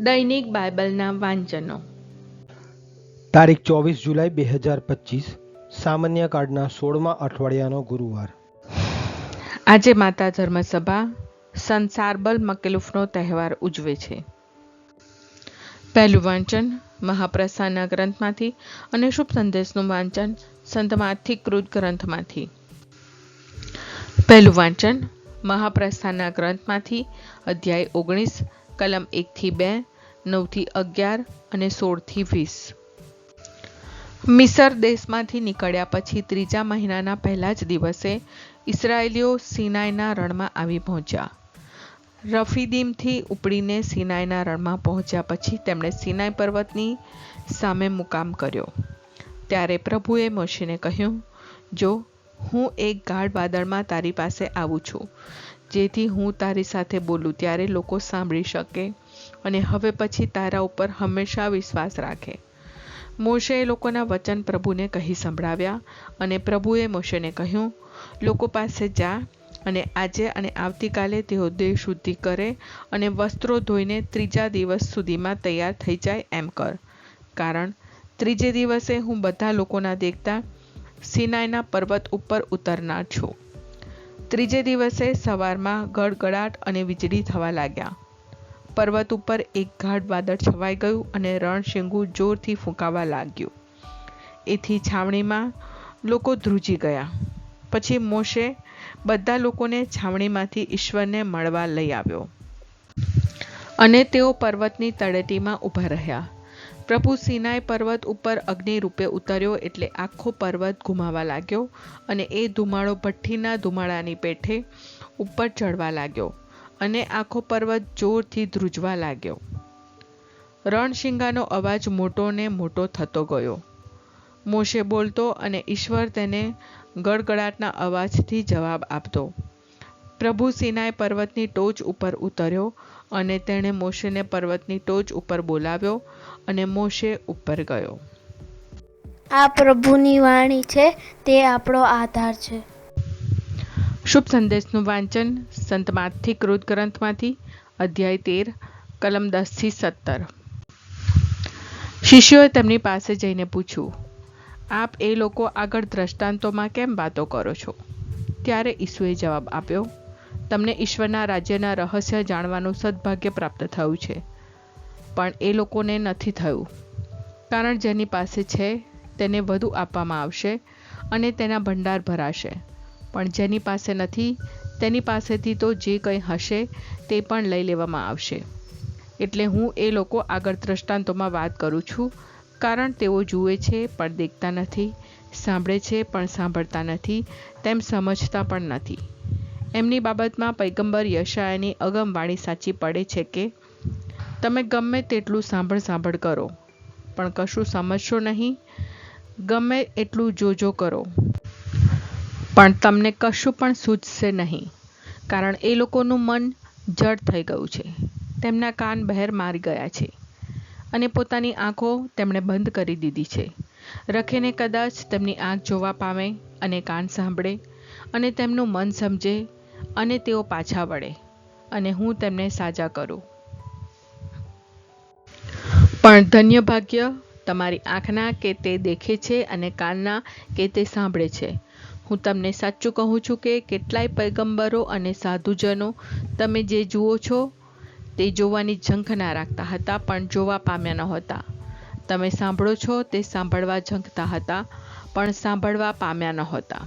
દૈનિક બાઇબલના વાંચનો. તારીખ ચોવીસ જુલાઈ બે હજાર પચીસ સામાન્ય કાર્ડના સોળમા અઠવાડિયાનો ગુરુવાર. આજે માતા ધર્મસભા સંસારબલ મકેલુફનો તહેવાર ઉજવે છે. પહેલું વાંચન મહાપ્રસ્થાનના ગ્રંથમાંથી અને શુભ સંદેશનું વાંચન સંતમાંથી કૃત ગ્રંથમાંથી. પહેલું વાંચન મહાપ્રસ્થાનના ગ્રંથમાંથી અધ્યાય ઓગણીસ કલમ એકથી બે, નવથી અગિયાર અને સોળથી વીસ. મિસર દેશમાંથી નીકળ્યા પછી ત્રીજા મહિનાના પહેલા જ દિવસે ઇસરાયેલીઓ સિનાઈના રણમાં આવી પહોંચ્યા. રફીદીમથી ઉપડીને સિનાઈના રણમાં પહોંચ્યા પછી તેમણે સિનાઈ પર્વતની સામે મુકામ કર્યો. ત્યારે પ્રભુએ મોશીને કહ્યું, જો હું એક ગાઢ વાદળમાં તારી પાસે આવું છું જેથી હું તારી સાથે બોલું, ત્યારે લોકો સાંભળી શકે અને હવે પછી તારા ઉપર હંમેશા વિશ્વાસ રાખે. મોશેએ લોકોના વચન પ્રભુને કહી સંભળાવ્યા અને પ્રભુએ મોશેને કહ્યું, લોકો પાસે જા અને આજે અને આવતીકાલે તેઓ દેહ શુદ્ધિ કરે અને વસ્ત્રો ધોઈને ત્રીજા દિવસ સુધીમાં તૈયાર થઈ જાય એમ કર. કારણ, ત્રીજે દિવસે હું બધા લોકોના દેખતા સિનાઈના પર્વત ઉપર ઉતરનાર છું. ત્રીજે દિવસે સવારમાં ગડગડાટ અને વીજળી થવા લાગ્યા. પર્વત ઉપર એક ગાઢ વાદળ છવાઈ ગયું અને રણશીંગું જોરથી ફૂંકાવા લાગ્યું. એથી છાવણીમાં લોકો ધ્રુજી ગયા. પછી મોશે બધા લોકોને છાવણીમાંથી ઈશ્વરને મળવા લઈ આવ્યો. અને તેઓ પર્વતની તળેટીમાં ઊભા રહ્યા. પ્રભુ સિનાય પર્વત ઉપર અગ્નિ રૂપે ઉતર્યો એટલે આખો પર્વત ઘુમાવા લાગ્યો અને એ ધુમાડો ભઠ્ઠીના ધુમાડાની પેઠે ઉપર ચડવા લાગ્યો અને આખો પર્વત જોરથી ધ્રુજવા લાગ્યો. રણશિંગાનો અવાજ મોટો ને મોટો થતો ગયો. મોશે બોલતો અને ઈશ્વર તેને ગડગડાટના અવાજથી જવાબ આપતો. પ્રભુ સિનાએ પર્વતની ટોચ ઉપર ઉતર્યો અને તેણે મોશેને પર્વતની ટોચ ઉપર બોલાવ્યો અને મોશે ઉપર ગયો. આ પ્રભુની વાણી છે તે આપણો આધાર છે. શુભ સંદેશનું વાંચન સંતમાંથી કૃત ગ્રંથમાંથી અધ્યાય તેર કલમ દસથી સત્તર. શિષ્યોએ તેમની પાસે જઈને પૂછ્યું આપ એ લોકો આગળ દ્રષ્ટાંતોમાં કેમ વાતો કરો છો? ત્યારે ઈસુએ જવાબ આપ્યો તમને ઈશ્વરના રાજ્યના રહસ્ય જાણવાનું સદભાગ્ય પ્રાપ્ત થયું છે. પણ એ લોકોને નથી થયું. કારણ જેની પાસે છે, તેને વધુ આપવામાં આવશે અને તેના ભંડાર ભરાશે. પણ જેની પાસે નથી, તેની પાસેથી તો જે કંઈ હશે, તે પણ લઈ લેવામાં આવશે. એટલે હું એ લોકો આગળ દ્રષ્ટાંતોમાં વાત કરું છું. કારણ તેઓ જુએ છે, પણ દેખતા નથી, સાંભળે છે, પણ સાંભળતા નથી, તેમ સમજતા પણ નથી. એમની બાબતમાં પૈગંબર યશાયાની અગમવાણી સાચી પડે છે કે, તમે ગમે તેટલું સાંભળ સાંભળ કરો, પણ કશું સમજશો નહીં. ગમે એટલું જોજો કરો. પણ તમને કશું પણ સૂચશે નહીં. કારણ એ લોકોનું મન જડ થઈ ગયું છે. તેમના કાન બહેર મારી ગયા છે અને પોતાની આંખો તેમણે બંધ કરી દીધી છે. રખીને કદાચ તેમની આંખ જોવા પામે અને કાન સાંભળે અને તેમનું મન સમજે અને તેઓ પાછા વળે અને હું તેમને સાજા કરું. પણ ધન્ય ભાગ્ય તમારી આંખના કે તે દેખે છે અને કાનના કે તે સાંભળે છે. હું તમને સાચું કહું છું કે કેટલાય પૈગંબરો અને સાધુજનો તમે જે જુઓ છો, તે જોવાની ઝંખ ના રાખતા હતા, પણ જોવા પામ્યા નહોતા તમે સાંભળો છો, તે સાંભળવા ઝંખતા હતા, પણ સાંભળવા પામ્યા નહોતા